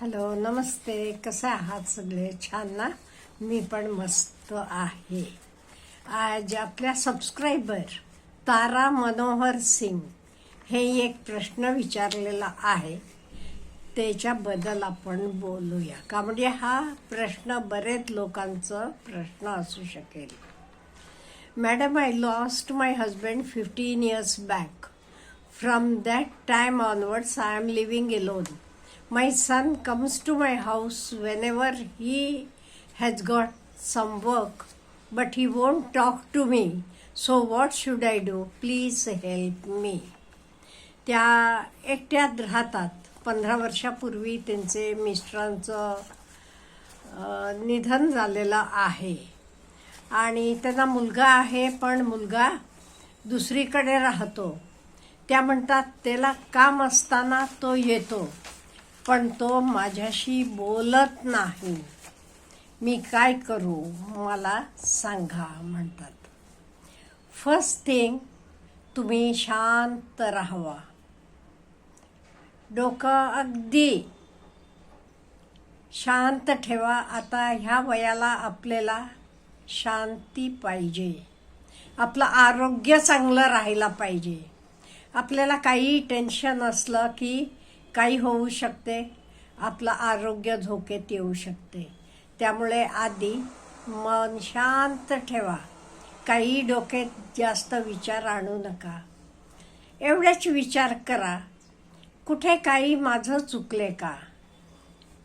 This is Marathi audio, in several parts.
हॅलो नमस्ते. कसे आहात सगळे? छान ना? मी पण मस्त आहे. आज आपल्या सबस्क्रायबर तारा मनोहर सिंग हे एक प्रश्न विचारलेला आहे. त्याच्याबद्दल आपण बोलूया. का म्हणजे हा प्रश्न बरेच लोकांचं प्रश्न असू शकेल. Madam I lost my husband fifteen years back from that time onwards I am living alone. My son comes to my house whenever he has got some work, but he won't talk to me. So, what should I do? Please help me. त्या एकट्यात राहतात पंधरा वर्षापूर्वी त्यांचे मिस्टरांचं अं, निधन झालेलं आहे आणि त्यांना मुलगा आहे पण मुलगा दुसरीकडे राहतो त्या म्हणतात त्याला काम असताना तो येतो पण तो माझ्याशी बोलत नाही. मी काय करू मला सांगा म्हणतात. फर्स्ट थिंग तुम्ही शांत राहावा. डोकं अगदी शांत ठेवा. आता ह्या वयाला आपल्याला शांती पाहिजे. आपलं आरोग्य चांगलं राहायला पाहिजे. आपल्याला काही टेन्शन असलं की काही होऊ शकते. आपलं आरोग्य धोक्यात येऊ शकते. त्यामुळे आधी मन शांत ठेवा. काही डोक्यात जास्त विचार आणू नका. एवढ्याच विचार करा. कुठे काही माझं चुकले का?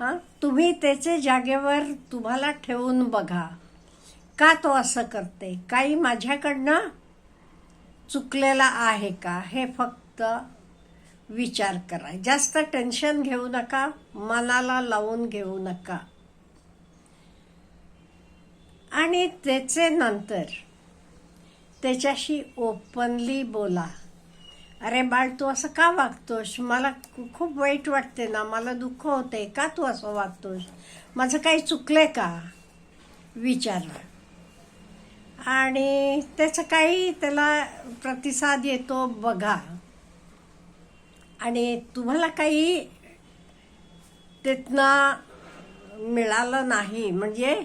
हां? तुम्ही त्याचे जागेवर तुम्हाला ठेवून बघा. का तो असं करते? काही माझ्याकडनं चुकलेला आहे का? हे फक्त विचार करा. जास्त टेन्शन घेऊ नका मनाला लावून घेऊ नका. आणि त्याचे नंतर त्याच्याशी ओपनली बोला. अरे बाळ तू असं का वागतोस? मला खूप वाईट वाटते ना. मला दुःख होते का तू असं वागतोस? माझं काही चुकलंय का? विचारा. आणि त्याचं काही त्याला प्रतिसाद येतो बघा. आणि तुम्हाला काही तिथनं मिळालं नाही म्हणजे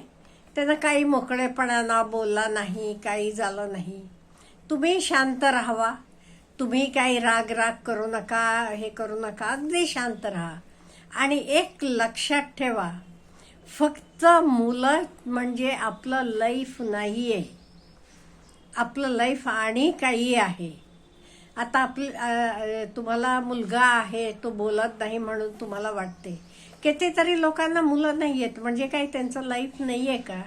त्यानं काही मोकळेपणानं बोलला नाही काही झालं नाही. तुम्ही शांत राहावा. तुम्ही काही राग राग करू नका हे करू नका अगदी शांत राहा. आणि एक लक्षात ठेवा फक्त मुलं म्हणजे आपलं लाईफ नाही आहे आपलं लाईफ आणि काही आहे. आता आपली तुम्हाला मुलगा आहे तो बोलत नाही म्हणून तुम्हाला वाटते. कितीतरी लोकांना मुलं नाही आहेत म्हणजे काही त्यांचं लाईफ नाही आहे का?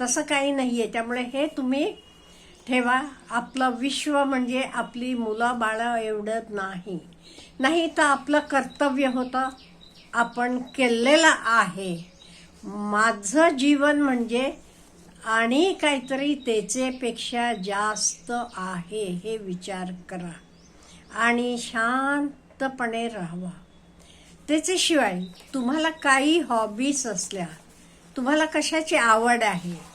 तसं काही नाही आहे त्यामुळे हे तुम्ही ठेवा. आपलं विश्व म्हणजे आपली मुलं बाळं एवढं नाही. नाही तर आपलं कर्तव्य होतं आपण केलेलं आहे. माझं जीवन म्हणजे आणि काहीतरी त्याचेपेक्षा जास्त आहे हे विचार करा. आणि शांतपणे राहावा. त्याच्याशिवाय तुम्हाला काही हॉबीज असल्या तुम्हाला कशाची आवड आहे?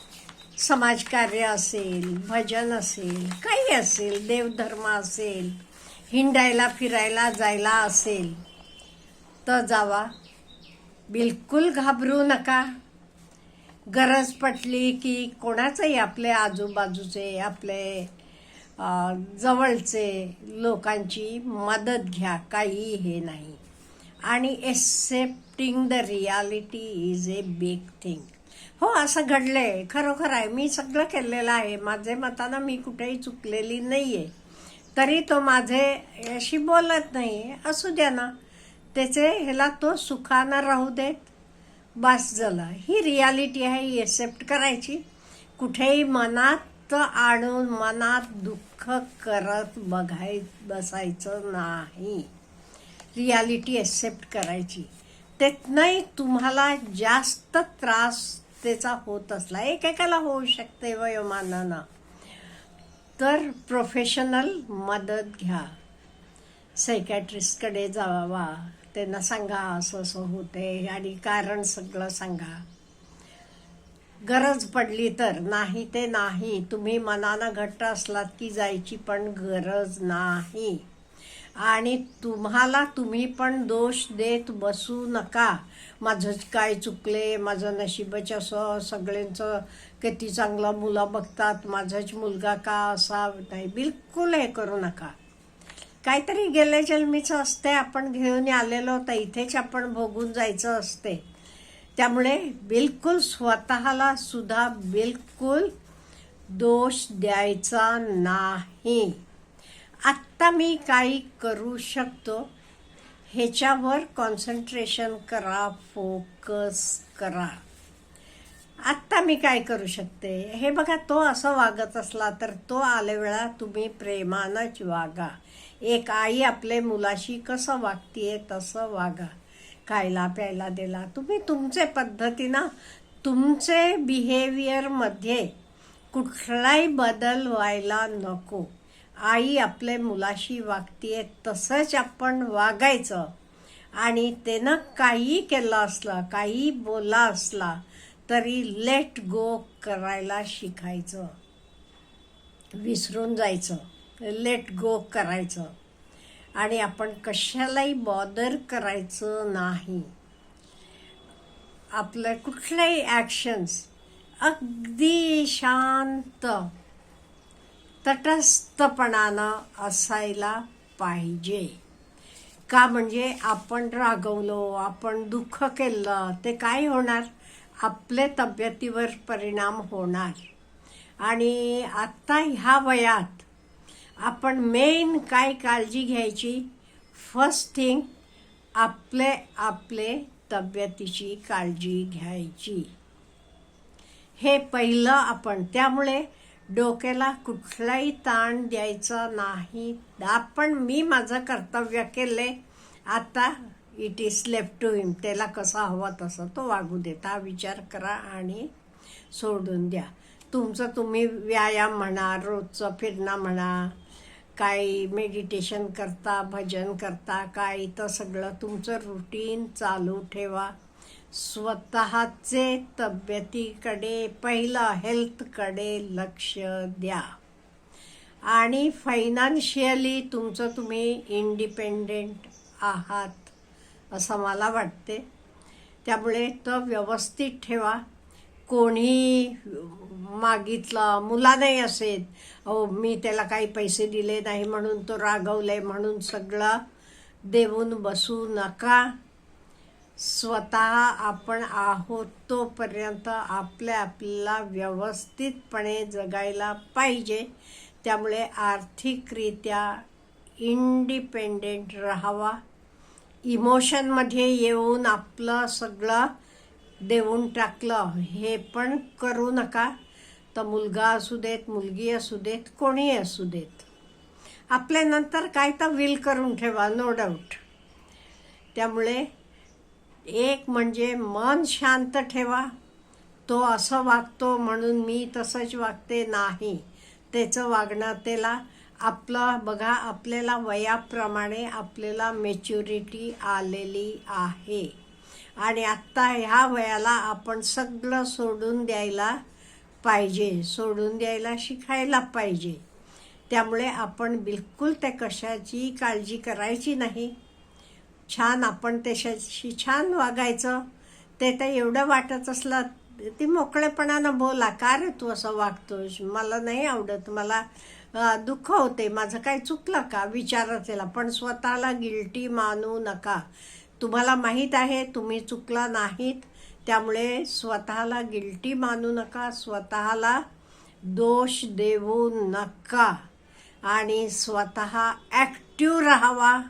समाजकार्य असेल भजन असेल काही असेल देवधर्म असेल हिंडायला फिरायला जायला असेल तर जावा. बिलकुल घाबरू नका. गरज पटली की कोणाचंही आपले आजूबाजूचे आपले जवळचे लोकांची मदत घ्या काही हे नाही. आणि accepting the reality is a big thing हो असं घडलं आहे खरोखर आहे. मी सगळं केलेलं आहे. माझे मतानं मी कुठेही चुकलेली नाही आहे तरी तो माझे अशी बोलत नाही. असू द्या ना. त्याचे ह्याला तो सुखानं राहू दे बस झालं. ही रियालिटी आहे ही एक्सेप्ट करायची. कुठेही मनात आणून मनात दुःख करत बघाय बसायचं नाही. रियालिटी एक्सेप्ट करायची. त्यातनंही तुम्हाला जास्त त्रास त्याचा होत असला एकेकाला होऊ शकते वयोमानानं. तर प्रोफेशनल मदत घ्या. सायकॅट्रिस्टकडे जावा. त्यांना सांगा असं असं होते आणि कारण सगळं सांगा. गरज पडली तर नाही ते नाही. तुम्ही मनानं घट्ट असलात की जायची पण गरज नाही. आणि तुम्हाला तुम्ही पण दोष देत बसू नका. माझं काय चुकले माझं नशीबच असं सगळ्यांचं किती चांगलं मुलं बघतात माझाच मुलगा का असा नाही बिलकुल हे करू नका. काहीतरी गेले जन्मीचं असते आपण घेऊन आलेलो होतं इथेच आपण भोगून जायचं असते त्यामुळे बिलकुल स्वतःला सुद्धा बिलकुल दोष द्यायचा नाही. आत्ता मी काही करू शकतो. ह्याच्यावर कॉन्सन्ट्रेशन करा फोकस करा. आत्ता मी काय करू शकते? हे बघा तो असं वागत असला तर तो आले वेळा तुम्ही प्रेमानंच वागा. एक आई आपले मुलाशी कसं वागतीये तसं वागा. खायला प्यायला दिला तुम्ही तुमचे पद्धतीनं तुमचे बिहेवियरमध्ये कुठलाही बदल व्हायला नको. आई आपल्या मुलाशी वागतीये तसंच आपण वागायचं. आणि त्यानं काही केलं असलं काही बोला असला तरी लेट गो करायला शिकायचं. विसरून जायचं. लेट गो करायचं. आणि आपण कशालाही बॉदर करायचं नाही. आपलं कुठल्याही ॲक्शन्स अगदी शांत तटस्थपणानं असायला पाहिजे. का म्हणजे आपण रागवलो आपण दुःख केलं ते काय होणार? आपल्या तब्येतीवर परिणाम होणार. आणि आत्ता ह्या वयात आपण मेन काय काळजी घ्यायची? फर्स्ट थिंग आपले आपले तब्येतीची काळजी घ्यायची. हे पहिलं आपण. त्यामुळे डोक्याला कुठलाही ताण द्यायचा नाही. आपण मी माझं कर्तव्य केले आता it is left to him त्याला कसा हवा तसं तो वागू देता हा विचार करा आणि सोडून द्या. तुमचं तुम्ही व्यायाम म्हणा रोजचं फिरणं म्हणा काही मेडिटेशन करता भजन करता काय तर सगळं तुमचं रुटीन चालू ठेवा. स्वतःचे तब्येतीकडे पहिलं हेल्थकडे लक्ष द्या. आणि फायनान्शियली तुमचं तुम्ही इंडिपेंडेंट आहात. असं मला वाटते. त्यामुळे तो व्यवस्थित ठेवा. कोणी मागितलं मुलाने असेल अहो मी त्याला काही पैसे दिले नाही म्हणून तो रागवले म्हणून सगळं देऊन बसू नका. स्वतः आपण आहोत तोपर्यंत आपल्या आपल्याला व्यवस्थितपणे जगायला पाहिजे. त्यामुळे आर्थिकरित्या इंडिपेंडेंट राहावा. इमोशनमध्ये येऊन आपलं सगळं देऊन टाकलं. हे पण करू नका. तर मुलगा असू देत मुलगी असू देत कोणी असू देत. आपल्यानंतर काय तर विल करून ठेवा नो डाऊट त्यामुळे एक म्हणजे मन शांत ठेवा. तो असं वागतो म्हणून मी तसंच वागते. नाही. त्याचं वागणं त्याला आपलं बघा आपल्याला वयाप्रमाणे आपल्याला मेच्युरिटी आलेली आहे. आणि आत्ता ह्या वयाला आपण सगळं सोडून द्यायला पाहिजे. सोडून द्यायला शिकायला पाहिजे. त्यामुळे आपण बिलकुल त्या कशाची काळजी करायची नाही. छान आपण त्याच्याशी छान वागायचं. ते तर एवढं वाटत असलं ती मोकळेपणानं बोला का रे तू असं वागतोस मला नाही आवडत. मला दुःख होते. माझं काय चुकलं का? विचारा त्याला पण स्वतःला गिल्टी मानू नका. तुम्हाला माहीत आहे तुम्ही चुकला नाहीत. त्यामुळे स्वतःला गिल्टी मानू नका. स्वतःला दोष देऊ नका. आणि स्वतः ॲक्टिव्ह राहावा.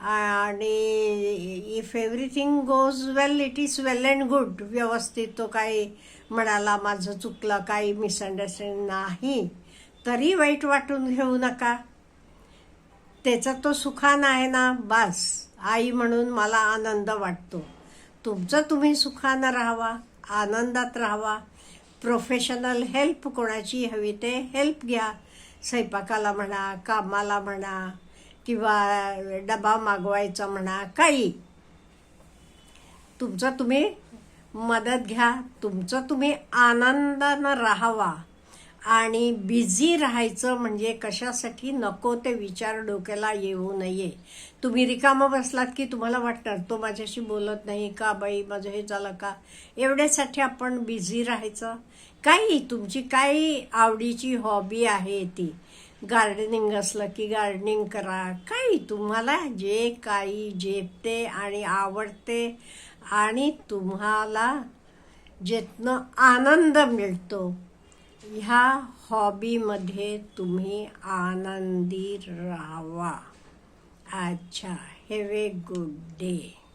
आणि if everything goes well it is well and good व्यवस्थित तो काही म्हणाला माझं चुकलं काही मिसअंडरस्टँडिंग नाही. तरी वाईट वाटून घेऊ नका. त्याचा तो सुखान आहे ना बास. आई म्हणून मला आनंद वाटतो. तुमचं तुम्ही सुखानं राहावा आनंदात राहावा. प्रोफेशनल हेल्प कोणाची हवी ते हेल्प घ्या. स्वयंपाकाला म्हणा कामाला म्हणा किंवा डबा मागवायचा म्हणा काही. तुमचं तुम्ही मदत घ्या तुमचं तुम्ही आनंदानं राहावा. आणि बिझी राहायचं म्हणजे कशासाठी नको ते विचार डोक्याला येऊ नये. तुम्ही रिकामं बसलात की तुम्हाला वाटणार तो माझ्याशी बोलत नाही का बाई माझं हे झालं का? एवढ्यासाठी आपण बिझी राहायचं. काही तुमची काही आवडीची हॉबी आहे ती. गार्डनिंग असलं की गार्डनिंग करा. काही तुम्हाला जे काही जेपते आणि आवडते आणि तुम्हाला ज्यातनं आनंद मिळतो ह्या हॉबीमध्ये तुम्ही आनंदी राहावा. अच्छा हॅव ए गुड डे